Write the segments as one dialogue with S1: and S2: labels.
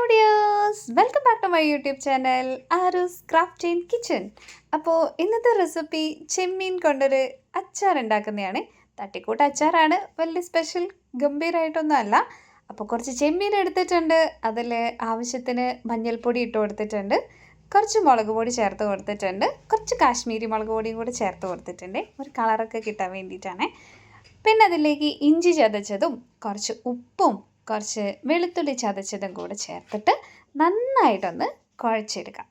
S1: Hello welcome back to my YouTube channel Aaru's craft and kitchen അപ്പോൾ ഇന്നത്തെ recipe ചെമ്മീൻ കൊണ്ടൊരു അച്ചാർ ഉണ്ടാക്കുന്നതാണ്. തട്ടിക്കൂട്ട് അച്ചാറാണ്. വലിയ സ്പെഷ്യൽ ഗംഭീരമായിട്ടൊന്നും അല്ല അപ്പോൾ കുറച്ച് ചെമ്മീൻ എടുത്തിട്ടുണ്ട്. അതിൽ ആവശ്യത്തിന് മഞ്ഞൾപ്പൊടി ഇട്ട് കൊടുത്തിട്ടുണ്ട്. കുറച്ച് മുളക് പൊടി ചേർത്ത് കൊടുത്തിട്ടുണ്ട്. കുറച്ച് കാശ്മീരി മുളക് പൊടിയും കൂടി ചേർത്ത് കൊടുത്തിട്ടുണ്ട്. ഒരു കളറൊക്കെ കിട്ടാൻ വേണ്ടിയിട്ടാണ്. പിന്നെ അതിലേക്ക് ഇഞ്ചി ചതച്ചതും കുറച്ച് ഉപ്പും കുറച്ച് വെളുത്തുള്ളി ചതച്ചതും കൂടെ ചേർത്തിട്ട് നന്നായിട്ടൊന്ന് കുഴച്ചെടുക്കാം.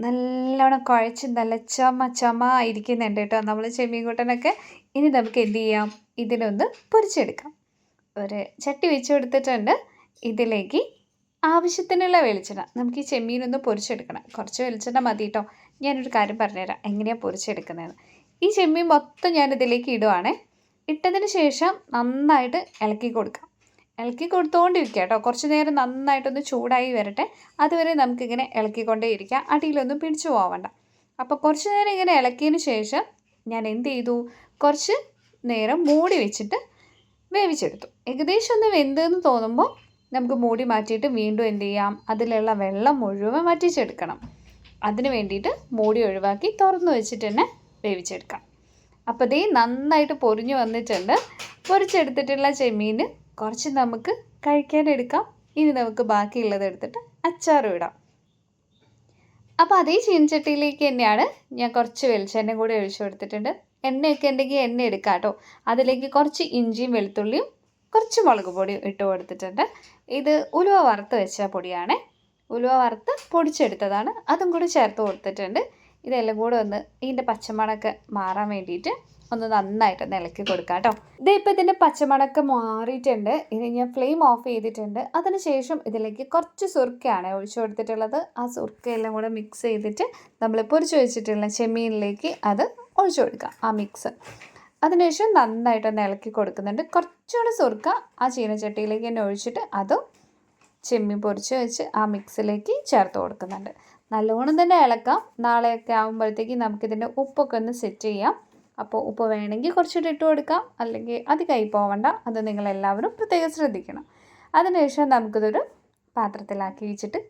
S1: നല്ലോണം കുഴച്ച് നല്ല ചുമ ചുമ ഇരിക്കുന്നുണ്ട് കേട്ടോ നമ്മൾ ചെമ്മീൻ കൂട്ടനൊക്കെ ഇനി നമുക്ക് എന്ത് ചെയ്യാം? ഇതിനൊന്ന് പൊരിച്ചെടുക്കാം. ഒരു ചട്ടി വെച്ച് കൊടുത്തിട്ടുണ്ട്. ഇതിലേക്ക് ആവശ്യത്തിനുള്ള വെളിച്ചെണ്ണ. നമുക്ക് ഈ ചെമ്മീനൊന്ന് പൊരിച്ചെടുക്കണം. കുറച്ച് വെളിച്ചെണ്ണ മതി കേട്ടോ. ഞാനൊരു കാര്യം പറഞ്ഞുതരാം. എങ്ങനെയാണ് പൊരിച്ചെടുക്കുന്നതെന്ന് ഈ ചെമ്മീൻ മൊത്തം ഞാൻ ഇതിലേക്ക് ഇടുവാണേ. ഇട്ടതിന് ശേഷം നന്നായിട്ട് ഇളക്കി കൊടുക്കാം. ഇളക്കി കൊടുത്തുകൊണ്ടിരിക്കുക കേട്ടോ കുറച്ച് നേരം നന്നായിട്ടൊന്ന് ചൂടായി വരട്ടെ. അതുവരെ നമുക്കിങ്ങനെ ഇളക്കിക്കൊണ്ടേ ഇരിക്കാം അടിയിലൊന്നും പിടിച്ചു പോവണ്ട. അപ്പോൾ കുറച്ച് നേരം ഇങ്ങനെ ഇളക്കിയതിന് ശേഷം ഞാൻ എന്ത് ചെയ്തു? കുറച്ച് നേരം മൂടി വെച്ചിട്ട് വേവിച്ചെടുത്തു. ഏകദേശം ഒന്ന് വെന്തെന്ന് തോന്നുമ്പോൾ നമുക്ക് മൂടി മാറ്റിയിട്ട് വീണ്ടും എന്ത് ചെയ്യാം? അതിലുള്ള വെള്ളം മുഴുവൻ വറ്റിച്ചെടുക്കണം. അതിന് വേണ്ടിയിട്ട് മൂടി ഒഴിവാക്കി തുറന്നു വെച്ചിട്ട് തന്നെ വേവിച്ചെടുക്കാം. അപ്പോൾ ദേ നന്നായിട്ട് പൊരിഞ്ഞു വന്നിട്ടുണ്ട്. പൊരിച്ചെടുത്തിട്ടുള്ള ചെമ്മീൻ കുറച്ച് നമുക്ക് കഴിക്കാൻ എടുക്കാം. ഇനി നമുക്ക് ബാക്കിയുള്ളത് എടുത്തിട്ട് അച്ചാറും ഇടാം. അപ്പോൾ അതേ ചീനച്ചട്ടിയിലേക്ക് തന്നെയാണ് ഞാൻ കുറച്ച് വെളിച്ചെണ്ണ കൂടി ഒഴിച്ചു കൊടുത്തിട്ടുണ്ട്. എണ്ണയൊക്കെ ഉണ്ടെങ്കിൽ എണ്ണ എടുക്കാം കേട്ടോ. അതിലേക്ക് കുറച്ച് ഇഞ്ചിയും വെളുത്തുള്ളിയും കുറച്ച് മുളക് പൊടിയും ഇട്ട് കൊടുത്തിട്ടുണ്ട്. ഇത് ഉലുവ വറുത്ത് വെച്ച പൊടിയാണ്. ഉലുവ വറുത്ത് പൊടിച്ചെടുത്തതാണ്. അതും കൂടി ചേർത്ത് കൊടുത്തിട്ടുണ്ട്. ഇതെല്ലാം കൂടെ ഒന്ന് ഇതിന്റെ പച്ചമണമൊക്കെ മാറാൻ വേണ്ടിയിട്ട് ഒന്ന് നന്നായിട്ട് ഇളക്കി കൊടുക്കാം കേട്ടോ. ഇത് ഇപ്പോൾ ഇതിന്റെ പച്ചമണക്ക് മാറിയിട്ടുണ്ട്. ഇനി ഞാൻ ഫ്ലെയിം ഓഫ് ചെയ്തിട്ടുണ്ട്. അതിനുശേഷം ഇതിലേക്ക് കുറച്ച് സുർക്കയാണ് ഒഴിച്ചു കൊടുത്തിട്ടുള്ളത്. ആ സുർക്കയെല്ലാം കൂടെ മിക്സ് ചെയ്തിട്ട് നമ്മൾ പൊരിച്ചു വെച്ചിട്ടുള്ള ചെമ്മീനിലേക്ക് അത് ഒഴിച്ചു കൊടുക്കാം ആ മിക്സ് അതിനുശേഷം നന്നായിട്ടൊന്ന് ഇളക്കി കൊടുക്കുന്നുണ്ട്. കുറച്ചുകൂടെ സുർക്ക ആ ചീനച്ചട്ടിയിലേക്ക് തന്നെ ഒഴിച്ചിട്ട് അതും ചെമ്മീൻ പൊരിച്ച് വെച്ച് ആ മിക്സിലേക്ക് ചേർത്ത് കൊടുക്കുന്നുണ്ട്. നല്ലോണം തന്നെ ഇളക്കാം. നാളെയൊക്കെ ആകുമ്പോഴത്തേക്ക് നമുക്കിതിന്റെ ഉപ്പൊക്കെ ഒന്ന് സെറ്റ് ചെയ്യാം. അപ്പോൾ ഉപ്പ് വേണമെങ്കിൽ കുറച്ചിട്ട് ഇട്ട് കൊടുക്കാം. അല്ലെങ്കിൽ അത് കൈ പോവണ്ട. അത് നിങ്ങളെല്ലാവരും പ്രത്യേകം ശ്രദ്ധിക്കണം. അതിനുശേഷം നമുക്കിതൊരു പാത്രത്തിലാക്കി വെച്ചിട്ട്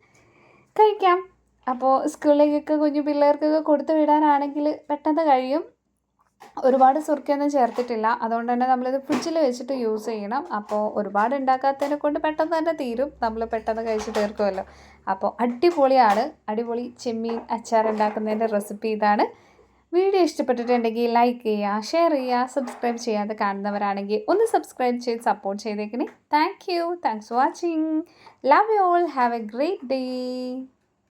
S1: കഴിക്കാം. അപ്പോൾ സ്കൂളിലേക്കൊക്കെ കുഞ്ഞു പിള്ളേർക്കൊക്കെ കൊടുത്തു വിടാനാണെങ്കിൽ പെട്ടെന്ന് കഴിയും. ഒരുപാട് സുർക്കയൊന്നും ചേർത്തിട്ടില്ല. അതുകൊണ്ട് തന്നെ നമ്മളിത് ഫ്രിഡ്ജിൽ വെച്ചിട്ട് യൂസ് ചെയ്യണം. അപ്പോൾ ഒരുപാട് ഉണ്ടാക്കാത്തതിനെ കൊണ്ട് പെട്ടെന്ന് തന്നെ തീരും. നമ്മൾ പെട്ടെന്ന് കഴിച്ച് തീർക്കുമല്ലോ അപ്പോൾ അടിപൊളിയാണ്. അടിപൊളി ചെമ്മീൻ അച്ചാർ ഉണ്ടാക്കുന്നതിന്റെ റെസിപ്പി ഇതാണ്. വീഡിയോ ഇഷ്ടപ്പെട്ടിട്ടുണ്ടെങ്കിൽ ലൈക്ക് ചെയ്യുക ഷെയർ ചെയ്യുക സബ്സ്ക്രൈബ് ചെയ്യാതെ കാണുന്നവരാണെങ്കിൽ ഒന്ന് സബ്സ്ക്രൈബ് ചെയ്ത് സപ്പോർട്ട് ചെയ്തേക്കണേ. Thank you thanks for watching love you all have a great day